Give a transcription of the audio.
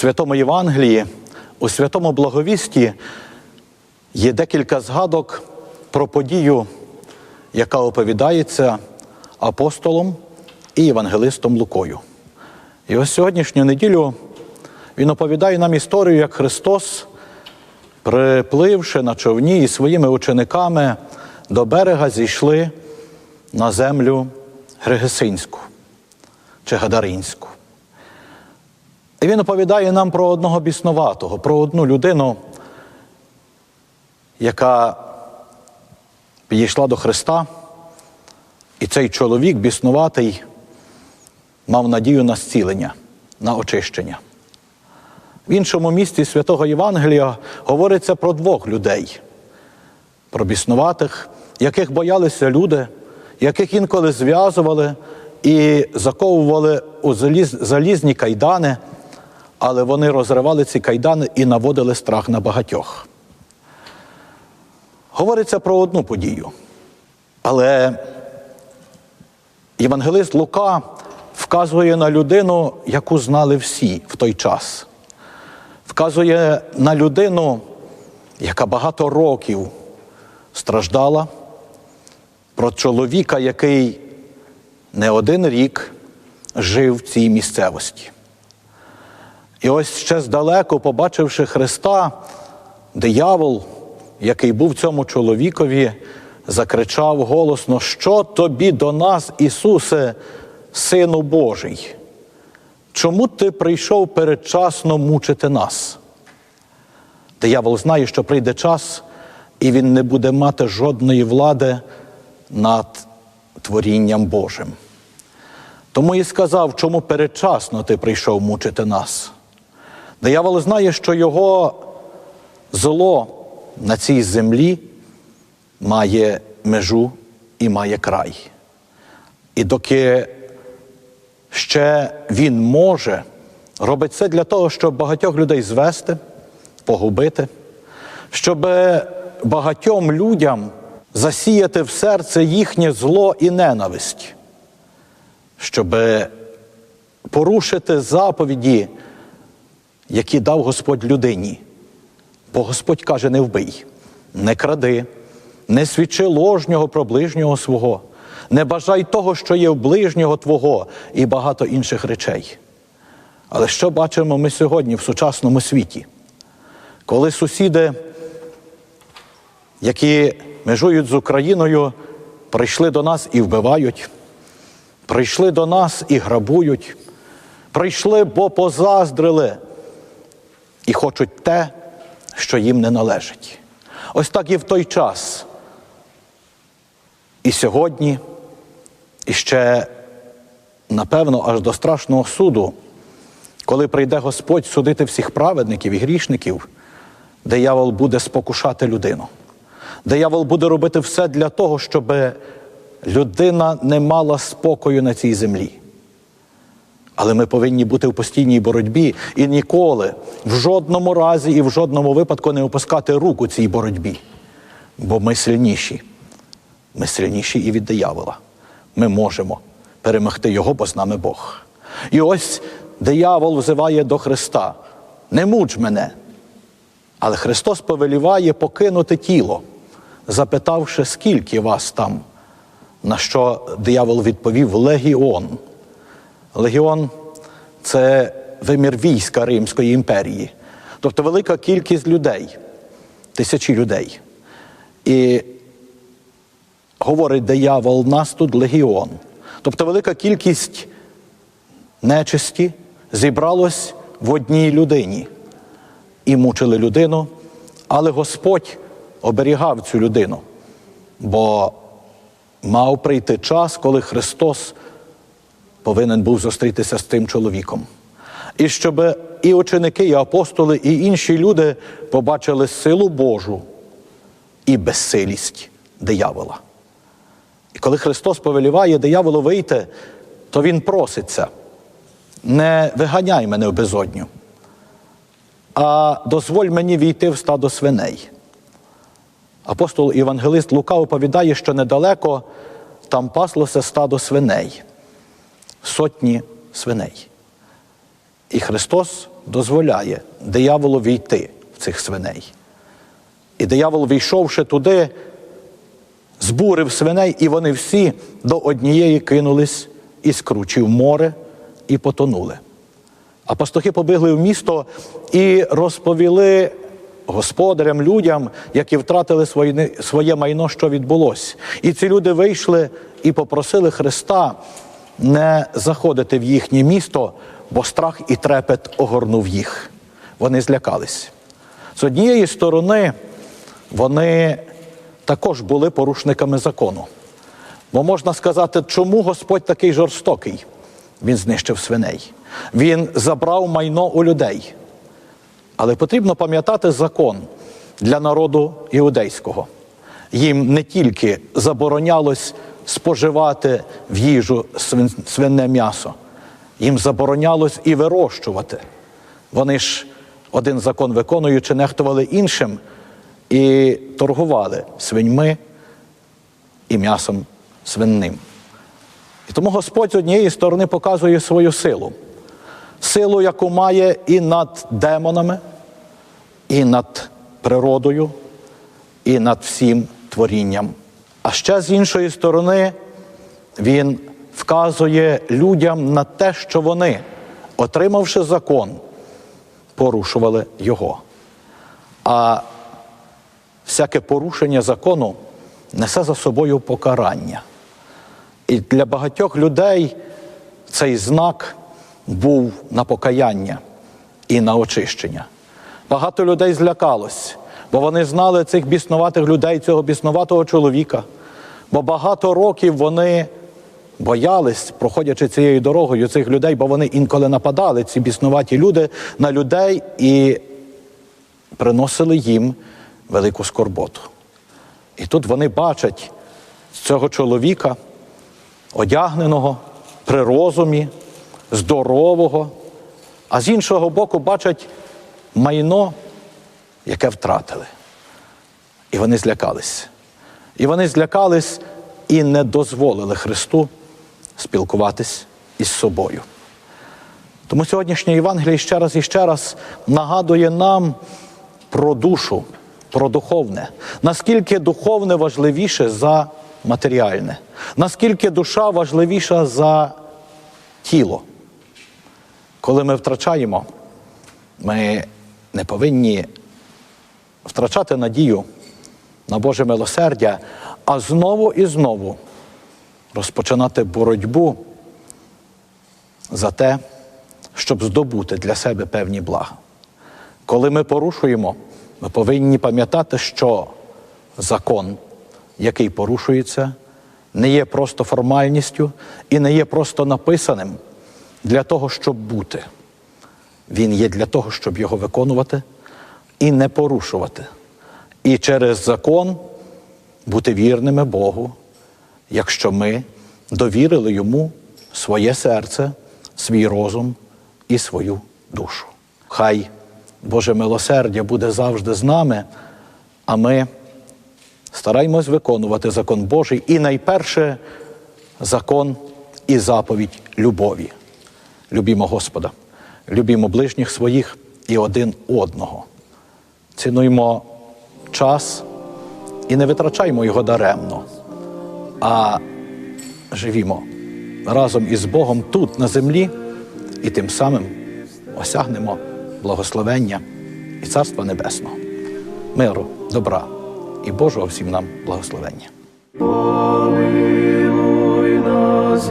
Святому Євангелії, у святому благовісті є декілька згадок про подію, яка оповідається апостолом і євангелистом Лукою. І ось сьогоднішню неділю він оповідає нам історію, як Христос, припливши на човні і своїми учениками до берега, зійшли на землю Грегесинську чи Гадаринську. І він оповідає нам про одного біснуватого, про одну людину, яка підійшла до Христа, і цей чоловік біснуватий мав надію на зцілення, на очищення. В іншому місці святого Євангелія говориться про двох людей, про біснуватих, яких боялися люди, яких інколи зв'язували і заковували у заліз, залізні кайдани, але вони розривали ці кайдани і наводили страх на багатьох. Говориться про одну подію. Але євангелист Лука вказує на людину, яку знали всі в той час. Вказує на людину, яка багато років страждала, про чоловіка, який не один рік жив в цій місцевості. І ось ще здалеку, побачивши Христа, диявол, який був цьому чоловікові, закричав голосно: Що тобі до нас, Ісусе, Сину Божий? Чому ти прийшов передчасно мучити нас? Диявол знає, що прийде час, і він не буде мати жодної влади над творінням Божим. Тому і сказав, чому передчасно ти прийшов мучити нас. Диявол знає, що його зло на цій землі має межу і має край. І доки ще він може, робить це для того, щоб багатьох людей звести, погубити, щоб багатьом людям засіяти в серце їхнє зло і ненависть, щоб порушити заповіді, які дав Господь людині. Бо Господь каже: не вбий, не кради, не свідчи ложнього про ближнього свого, не бажай того, що є в ближнього Твого, і багато інших речей. Але що бачимо ми сьогодні в сучасному світі? Коли сусіди, які межують з Україною, прийшли до нас і вбивають, прийшли до нас і грабують, прийшли, бо позаздрили і хочуть те, що їм не належить. Ось так і в той час. І сьогодні, і ще, напевно, аж до страшного суду, коли прийде Господь судити всіх праведників і грішників, диявол буде спокушати людину. Диявол буде робити все для того, щоб людина не мала спокою на цій землі. Але ми повинні бути в постійній боротьбі і ніколи, в жодному разі і в жодному випадку не опускати руку цій боротьбі. Бо ми сильніші. Ми сильніші і від диявола. Ми можемо перемогти його, бо з нами Бог. І ось диявол взиває до Христа: не муч мене. Але Христос повеліває покинути тіло, запитавши, скільки вас там, на що диявол відповів Легіон. Легіон це вимір війська Римської імперії, тобто велика кількість людей, тисячі людей. І говорить диявол, нас тут легіон. Тобто велика кількість нечисті зібралось в одній людині і мучили людину, але Господь оберігав цю людину, бо мав прийти час, коли Христос повинен був зустрітися з тим чоловіком. І щоб і ученики, і апостоли, і інші люди побачили силу Божу і безсилість диявола. І коли Христос повеліває дияволу вийти, то Він проситься, не виганяй мене в безодню, а дозволь мені війти в стадо свиней. Апостол Євангелист Лука оповідає, що недалеко там паслося стадо свиней, сотні свиней. І Христос дозволяє дияволу війти в цих свиней. І диявол, війшовши туди, збурив свиней, і вони всі до однієї кинулись із кручі в море і потонули. А пастухи побігли в місто і розповіли господарям, людям, які втратили своє, майно, що відбулося. І ці люди вийшли і попросили Христа не заходити в їхнє місто, бо страх і трепет огорнув їх. Вони злякались. З однієї сторони, вони також були порушниками закону. Бо можна сказати, чому Господь такий жорстокий? Він знищив свиней. Він забрав майно у людей. Але потрібно пам'ятати закон для народу іудейського. Їм не тільки заборонялось споживати в їжу свин- свинне м'ясо, їм заборонялось і вирощувати. Вони ж один закон виконуючи, нехтували іншим і торгували свиньми і м'ясом свинним. І тому Господь з однієї сторони показує свою силу, силу, яку має і над демонами, і над природою, і над всім творінням. А ще з іншої сторони, Він вказує людям на те, що вони, отримавши закон, порушували його. А всяке порушення закону несе за собою покарання. І для багатьох людей цей знак був на покаяння і на очищення. Багато людей злякалось, бо вони знали цих біснуватих людей, цього біснуватого чоловіка. Бо багато років вони боялись, проходячи цією дорогою цих людей, бо вони інколи нападали, ці біснуваті люди, на людей і приносили їм велику скорботу. І тут вони бачать цього чоловіка, одягненого при розумі, здорового, а з іншого боку бачать майно, яке втратили. І вони злякались. І вони злякались і не дозволили Христу спілкуватись із собою. Тому сьогоднішнє Євангеліє ще раз і ще раз нагадує нам про душу, про духовне, наскільки духовне важливіше за матеріальне, наскільки душа важливіша за тіло. Коли ми втрачаємо, ми не повинні втрачати надію на Боже милосердя, а знову і знову розпочинати боротьбу за те, щоб здобути для себе певні блага. Коли ми порушуємо, ми повинні пам'ятати, що закон, який порушується, не є просто формальністю і не є просто написаним для того, щоб бути. Він є для того, щоб його виконувати і не порушувати. І через закон бути вірними Богу, якщо ми довірили йому своє серце, свій розум і свою душу. Хай Боже милосердя буде завжди з нами, а ми стараємось виконувати закон Божий і найперше закон і заповідь любові. Любімо Господа, любімо ближніх своїх і один одного цінуймо час і не витрачаймо його даремно, а живімо разом із Богом тут, на землі, і тим самим осягнемо благословення і Царства Небесного, миру, добра і Божого всім нам благословення. Помилуй нас,